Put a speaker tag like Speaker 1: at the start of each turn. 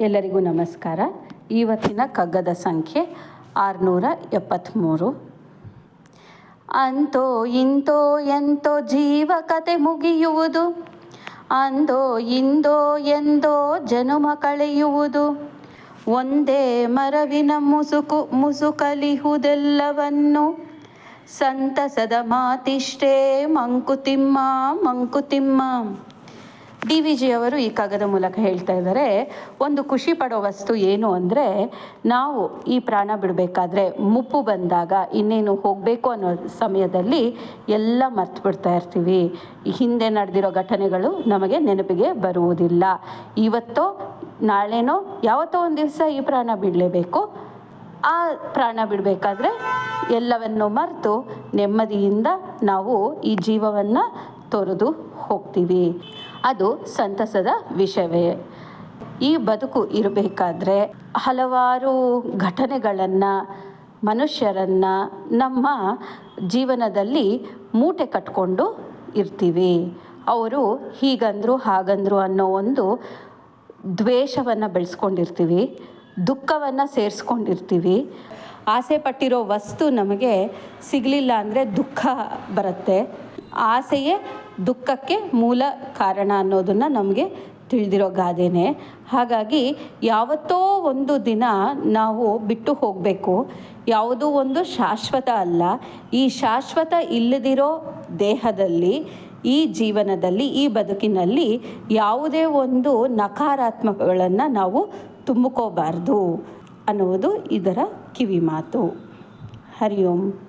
Speaker 1: ಎಲ್ಲರಿಗೂ ನಮಸ್ಕಾರ. ಇವತ್ತಿನ ಕಗ್ಗದ ಸಂಖ್ಯೆ ಆರುನೂರ ಎಪ್ಪತ್ತ್ಮೂರು ಅಂತೋ ಇಂತೋ ಎಂತೋ ಜೀವ ಕತೆ ಮುಗಿಯುವುದು. ಅಂದೋ ಇಂದೋ ಎಂದೋ ಜನುಮ ಕಳೆಯುವುದು. ಒಂದೇ ಮರವಿನ ಮುಸುಕು ಮುಸುಕಲಿಹುದೆಲ್ಲವನ್ನು ಸಂತಸದ ಮಾತಿಷ್ಟೇ Mankutimma Mankutimma. D V G ಅವರು ಈ ಕಾಗದ ಮೂಲಕ ಹೇಳ್ತಾ ಇದ್ದಾರೆ, ಒಂದು ಖುಷಿ ಪಡೋ ವಸ್ತು ಏನು ಅಂದರೆ, ನಾವು ಈ ಪ್ರಾಣ ಬಿಡಬೇಕಾದ್ರೆ ಮುಪ್ಪು ಬಂದಾಗ ಇನ್ನೇನು ಹೋಗಬೇಕು ಅನ್ನೋ ಸಮಯದಲ್ಲಿ ಎಲ್ಲ ಮರ್ತು ಬಿಡ್ತಾ ಇರ್ತೀವಿ. ಹಿಂದೆ ನಡೆದಿರೋ ಘಟನೆಗಳು ನಮಗೆ ನೆನಪಿಗೆ ಬರುವುದಿಲ್ಲ. ಇವತ್ತೋ, ನಾಳೆನೋ, ಯಾವತ್ತೋ ಒಂದು ದಿವಸ ಈ ಪ್ರಾಣ ಬಿಡಲೇಬೇಕು. ಆ ಪ್ರಾಣ ಬಿಡಬೇಕಾದ್ರೆ ಎಲ್ಲವನ್ನು ಮರೆತು ನೆಮ್ಮದಿಯಿಂದ ನಾವು ಈ ಜೀವವನ್ನು ತೊರೆದು ಹೋಗ್ತೀವಿ. ಅದು ಸಂತಸದ ವಿಷಯವೇ. ಈ ಬದುಕು ಇರಬೇಕಾದ್ರೆ ಹಲವಾರು ಘಟನೆಗಳನ್ನು, ಮನುಷ್ಯರನ್ನು ನಮ್ಮ ಜೀವನದಲ್ಲಿ ಮೂಟೆ ಕಟ್ಕೊಂಡು ಇರ್ತೀವಿ. ಅವರು ಹೀಗಂದ್ರು ಹಾಗಂದ್ರು ಅನ್ನೋ ಒಂದು ದ್ವೇಷವನ್ನು ಬೆಳೆಸ್ಕೊಂಡಿರ್ತೀವಿ, ದುಃಖವನ್ನು ಸೇರಿಸ್ಕೊಂಡಿರ್ತೀವಿ. ಆಸೆ ಪಟ್ಟಿರೋ ವಸ್ತು ನಮಗೆ ಸಿಗಲಿಲ್ಲ ಅಂದರೆ ದುಃಖ ಬರುತ್ತೆ. ಆಸೆಯೇ ದುಃಖಕ್ಕೆ ಮೂಲ ಕಾರಣ ಅನ್ನೋದನ್ನು ನಮಗೆ ತಿಳಿದಿರೋ ಗಾದೆನೇ. ಹಾಗಾಗಿ ಯಾವತ್ತೋ ಒಂದು ದಿನ ನಾವು ಬಿಟ್ಟು ಹೋಗಬೇಕು. ಯಾವುದೂ ಒಂದು ಶಾಶ್ವತ ಅಲ್ಲ. ಈ ಶಾಶ್ವತ ಇಲ್ಲದಿರೋ ದೇಹದಲ್ಲಿ, ಈ ಜೀವನದಲ್ಲಿ, ಈ ಬದುಕಿನಲ್ಲಿ ಯಾವುದೇ ಒಂದು ನಕಾರಾತ್ಮಕಗಳನ್ನು ನಾವು ತುಂಬಿಕೋಬಾರ್ದು ಅನ್ನುವುದು ಇದರ ಕಿವಿ ಮಾತು ಹರಿ ಓಂ